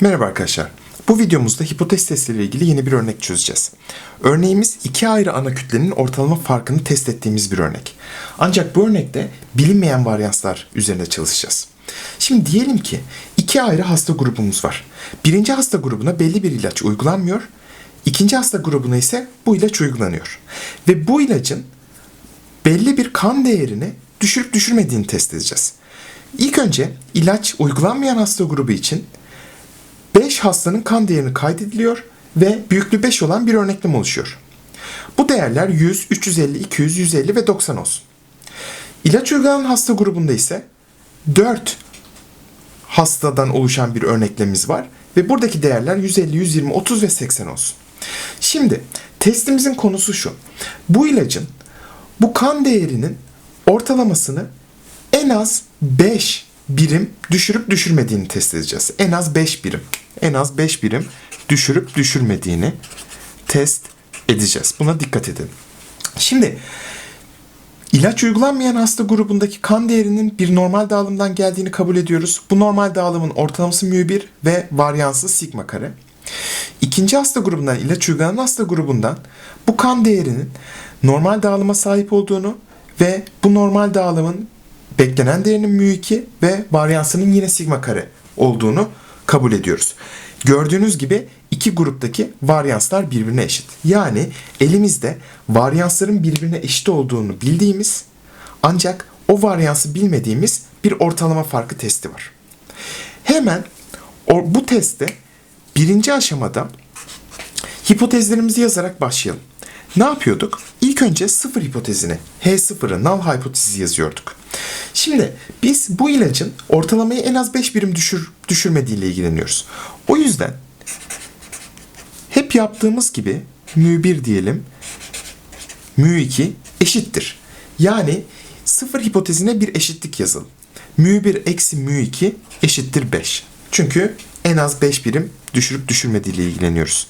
Merhaba arkadaşlar. Bu videomuzda hipotez testiyle ilgili yeni bir örnek çözeceğiz. Örneğimiz iki ayrı ana kütlenin ortalama farkını test ettiğimiz bir örnek. Ancak bu örnekte bilinmeyen varyanslar üzerinde çalışacağız. Şimdi diyelim ki iki ayrı hasta grubumuz var. Birinci hasta grubuna belli bir ilaç uygulanmıyor. İkinci hasta grubuna ise bu ilaç uygulanıyor. Ve bu ilacın belli bir kan değerini düşürüp düşürmediğini test edeceğiz. İlk önce ilaç uygulanmayan hasta grubu için 5 hastanın kan değerini kaydediliyor ve büyüklüğü 5 olan bir örneklem oluşuyor. Bu değerler 100, 350, 200, 150 ve 90 olsun. İlaç uygulanan hasta grubunda ise 4 hastadan oluşan bir örneklemimiz var ve buradaki değerler 150, 120, 30 ve 80 olsun. Şimdi testimizin konusu şu. Bu ilacın bu kan değerinin ortalamasını en az 5 birim düşürüp düşürmediğini test edeceğiz. En az 5 birim. En az 5 birim düşürüp düşürmediğini test edeceğiz. Buna dikkat edin. Şimdi ilaç uygulanmayan hasta grubundaki kan değerinin bir normal dağılımdan geldiğini kabul ediyoruz. Bu normal dağılımın ortalaması μ1 ve varyansı sigma kare. İkinci hasta grubundan ilaç uygulanan hasta grubundan bu kan değerinin normal dağılıma sahip olduğunu ve bu normal dağılımın beklenen değerinin μ2 ve varyansının yine sigma kare olduğunu kabul ediyoruz. Gördüğünüz gibi iki gruptaki varyanslar birbirine eşit. Yani elimizde varyansların birbirine eşit olduğunu bildiğimiz ancak o varyansı bilmediğimiz bir ortalama farkı testi var. Hemen bu testte birinci aşamada hipotezlerimizi yazarak başlayalım. Ne yapıyorduk? İlk önce sıfır hipotezini, H0'ı, null hipotezi yazıyorduk. Şimdi biz bu ilacın ortalamayı en az 5 birim düşür, düşürmediğiyle ilgileniyoruz. O yüzden hep yaptığımız gibi μ1 diyelim, μ2 eşittir. Yani sıfır hipotezine bir eşitlik yazalım. μ1 eksi μ2 eşittir 5. Çünkü en az 5 birim düşürüp düşürmediğiyle ilgileniyoruz.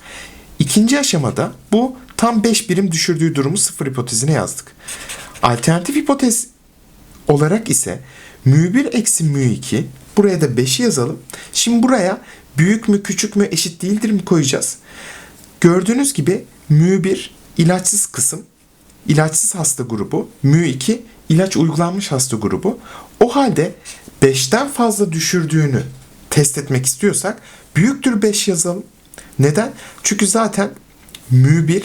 İkinci aşamada bu tam 5 birim düşürdüğü durumu sıfır hipotezine yazdık. Alternatif hipotez olarak ise μ1 eksi μ2 buraya da 5'i yazalım. Şimdi buraya büyük mü küçük mü eşit değildir mi koyacağız. Gördüğünüz gibi μ1 ilaçsız kısım ilaçsız hasta grubu μ2 ilaç uygulanmış hasta grubu. O halde 5'ten fazla düşürdüğünü test etmek istiyorsak büyüktür 5 yazalım. Neden? Çünkü zaten μ1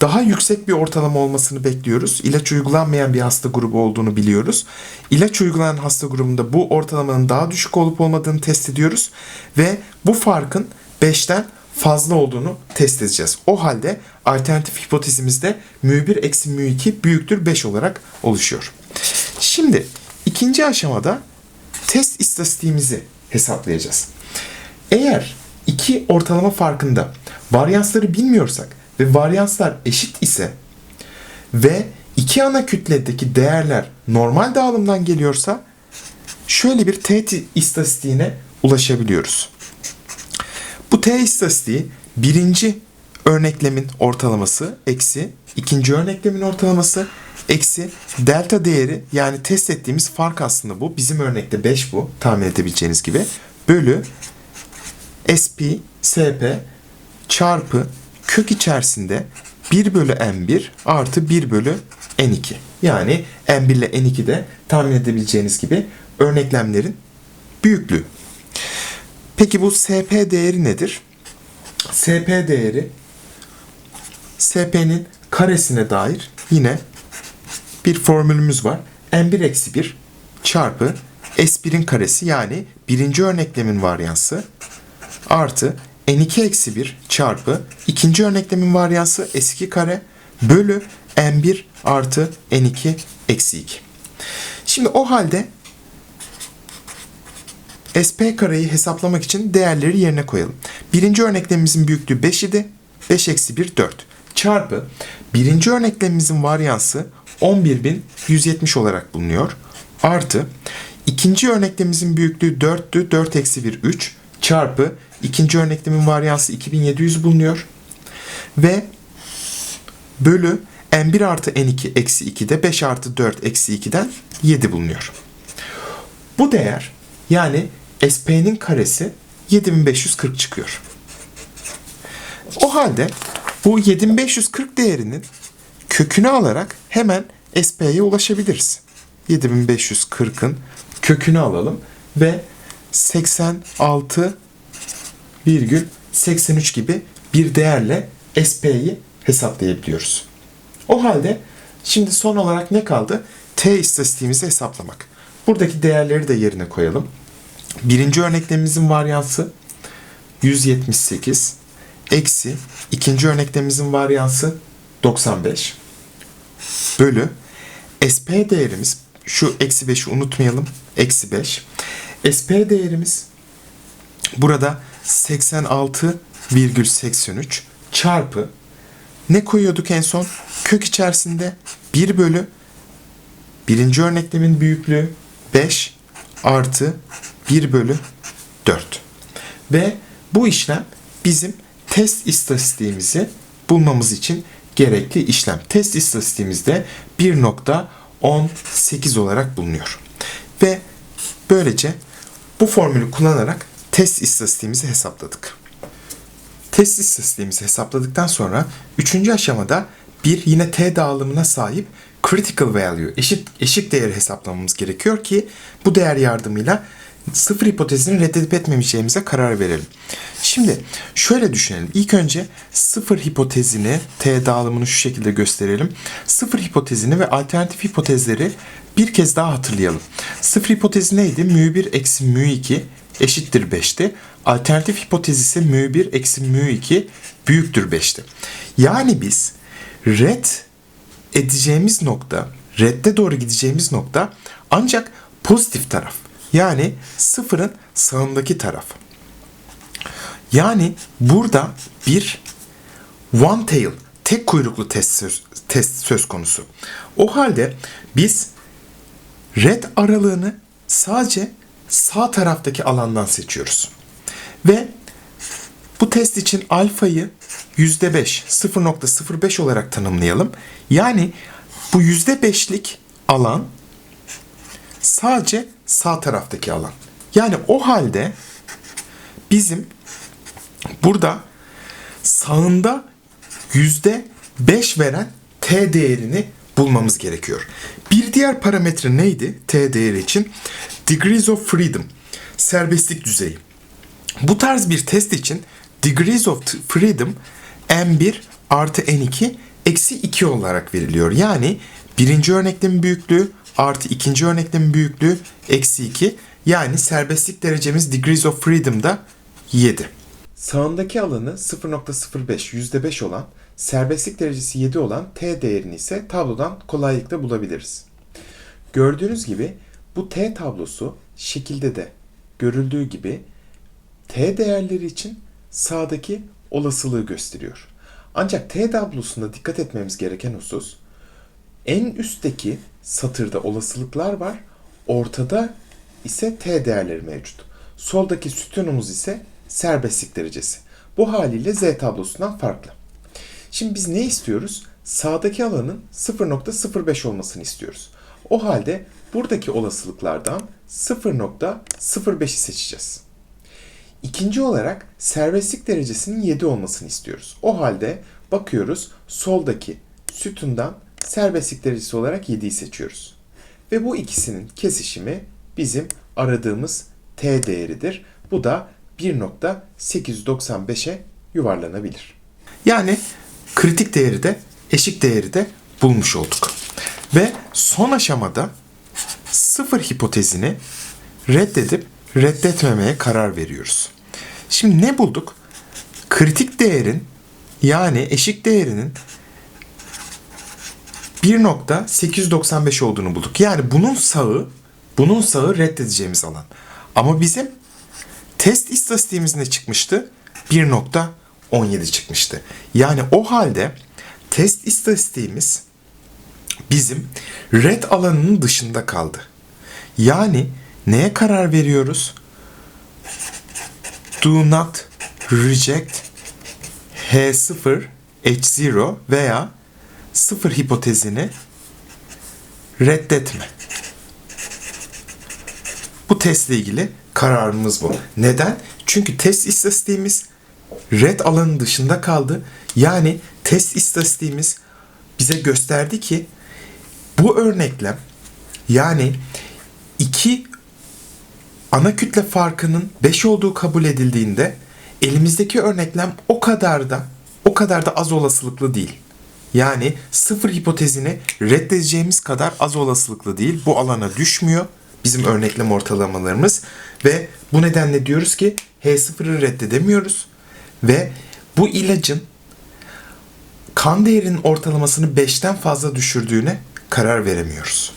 daha yüksek bir ortalama olmasını bekliyoruz. İlaç uygulanmayan bir hasta grubu olduğunu biliyoruz. İlaç uygulanan hasta grubunda bu ortalamanın daha düşük olup olmadığını test ediyoruz. Ve bu farkın 5'ten fazla olduğunu test edeceğiz. O halde alternatif hipotezimizde μ1 eksi μ2 büyüktür 5 olarak oluşuyor. Şimdi ikinci aşamada test istatistiğimizi hesaplayacağız. Eğer iki ortalama farkında varyansları bilmiyorsak ve varyanslar eşit ise ve iki ana kütledeki değerler normal dağılımdan geliyorsa şöyle bir t istatistiğine ulaşabiliyoruz. Bu t istatistiği birinci örneklemin ortalaması eksi ikinci örneklemin ortalaması eksi delta değeri yani test ettiğimiz fark aslında bu. Bizim örnekte 5 bu tahmin edebileceğiniz gibi. Bölü SP, SP çarpı kök içerisinde 1 bölü n1 artı 1 bölü n2. Yani n1 ile n2 de tahmin edebileceğiniz gibi örneklemlerin büyüklüğü. Peki bu SP değeri nedir? SP değeri SP'nin karesine dair yine bir formülümüz var. n1 eksi 1 çarpı S1'in karesi yani birinci örneklemin varyansı artı n2 eksi 1 çarpı ikinci örneklemin varyansı s2 kare bölü n1 artı n2 eksi 2. Şimdi o halde sp kareyi hesaplamak için değerleri yerine koyalım. Birinci örneklemimizin büyüklüğü 5 idi. 5 eksi 1 4 çarpı birinci örneklemimizin varyansı 11.170 olarak bulunuyor. Artı ikinci örneklemimizin büyüklüğü 4'tü. 4 eksi 1 3 çarpı ikinci örneklemin varyansı 2700 bulunuyor. Ve bölü n1 artı n2 eksi 2'de 5 artı 4 eksi 2'den 7 bulunuyor. Bu değer yani SP'nin karesi 7540 çıkıyor. O halde bu 7540 değerinin kökünü alarak hemen SP'ye ulaşabiliriz. 7540'ın kökünü alalım ve 86,83 gibi bir değerle SP'yi hesaplayabiliyoruz. O halde şimdi son olarak ne kaldı? T istatistiğimizi hesaplamak. Buradaki değerleri de yerine koyalım. Birinci örneklemimizin varyansı 178 eksi ikinci örneklemimizin varyansı 95 bölü SP değerimiz şu eksi 5'i unutmayalım. Eksi 5. SP değerimiz burada 86,83 çarpı ne koyuyorduk en son? Kök içerisinde 1 bölü birinci örneklemin büyüklüğü 5 artı 1 bölü 4. Ve bu işlem bizim test istatistiğimizi bulmamız için gerekli işlem. Test istatistiğimizde 1.18 olarak bulunuyor. Ve böylece bu formülü kullanarak test istatistiğimizi hesapladık. Test istatistiğimizi hesapladıktan sonra üçüncü aşamada bir yine t dağılımına sahip critical value eşit eşik değeri hesaplamamız gerekiyor ki bu değer yardımıyla sıfır hipotezini reddedip etmeyeceğimize karar verelim. Şimdi şöyle düşünelim. İlk önce sıfır hipotezini, t dağılımını şu şekilde gösterelim. Sıfır hipotezini ve alternatif hipotezleri bir kez daha hatırlayalım. Sıfır hipotezi neydi? Mü 1 eksi mü 2 eşittir 5'ti. Alternatif hipotez ise mü 1 eksi mü 2 büyüktür 5'ti. Yani biz red edeceğimiz nokta, redde doğru gideceğimiz nokta ancak pozitif taraf. Yani sıfırın sağındaki taraf. Yani burada bir one tail, tek kuyruklu test söz, test söz konusu. O halde biz red aralığını sadece sağ taraftaki alandan seçiyoruz. Ve bu test için alfayı %5, 0.05 olarak tanımlayalım. Yani bu %5'lik alan sadece sağ taraftaki alan. Yani o halde bizim burada sağında yüzde 5 veren t değerini bulmamız gerekiyor. Bir diğer parametre neydi t değeri için? Degrees of freedom, serbestlik düzeyi. Bu tarz bir test için degrees of freedom m1 artı n2 eksi 2 olarak veriliyor. Yani birinci örneklemin büyüklüğü artı ikinci örneklemin büyüklüğü eksi 2. Yani serbestlik derecemiz degrees of freedom'da 7. Sağındaki alanı 0.05 %5 olan, serbestlik derecesi 7 olan t değerini ise tablodan kolaylıkla bulabiliriz. Gördüğünüz gibi bu t tablosu şekilde de görüldüğü gibi t değerleri için sağdaki olasılığı gösteriyor. Ancak t tablosunda dikkat etmemiz gereken husus en üstteki satırda olasılıklar var. Ortada ise t değerleri mevcut. Soldaki sütunumuz ise serbestlik derecesi. Bu haliyle z tablosundan farklı. Şimdi biz ne istiyoruz? Sağdaki alanın 0.05 olmasını istiyoruz. O halde buradaki olasılıklardan 0.05'i seçeceğiz. İkinci olarak serbestlik derecesinin 7 olmasını istiyoruz. O halde bakıyoruz soldaki sütundan serbestlik derecesi olarak 7'yi seçiyoruz. Ve bu ikisinin kesişimi bizim aradığımız t değeridir. Bu da 1.895'e yuvarlanabilir. Yani kritik değeri de eşik değeri de bulmuş olduk. Ve son aşamada sıfır hipotezini reddedip reddetmemeye karar veriyoruz. Şimdi ne bulduk? Kritik değerin yani eşik değerinin 1.895 olduğunu bulduk. Yani bunun sağı, bunun sağı reddedeceğimiz alan. Ama bizim test istatistiğimiz ne çıkmıştı? 1.17 çıkmıştı. Yani o halde test istatistiğimiz bizim red alanının dışında kaldı. Yani neye karar veriyoruz? Do not reject H0, H0 veya sıfır hipotezini reddetme. bu testle ilgili kararımız bu. Neden? Çünkü test istatistiğimiz red alanın dışında kaldı. Yani test istatistiğimiz bize gösterdi ki bu örneklem yani iki ana kütle farkının 5 olduğu kabul edildiğinde elimizdeki örneklem o kadar da o kadar da az olasılıklı değil. Yani sıfır hipotezini reddedeceğimiz kadar az olasılıklı değil. Bu alana düşmüyor bizim örneklem ortalamalarımız ve bu nedenle diyoruz ki H0'ı reddedemiyoruz ve bu ilacın kan değerinin ortalamasını 5'ten fazla düşürdüğüne karar veremiyoruz.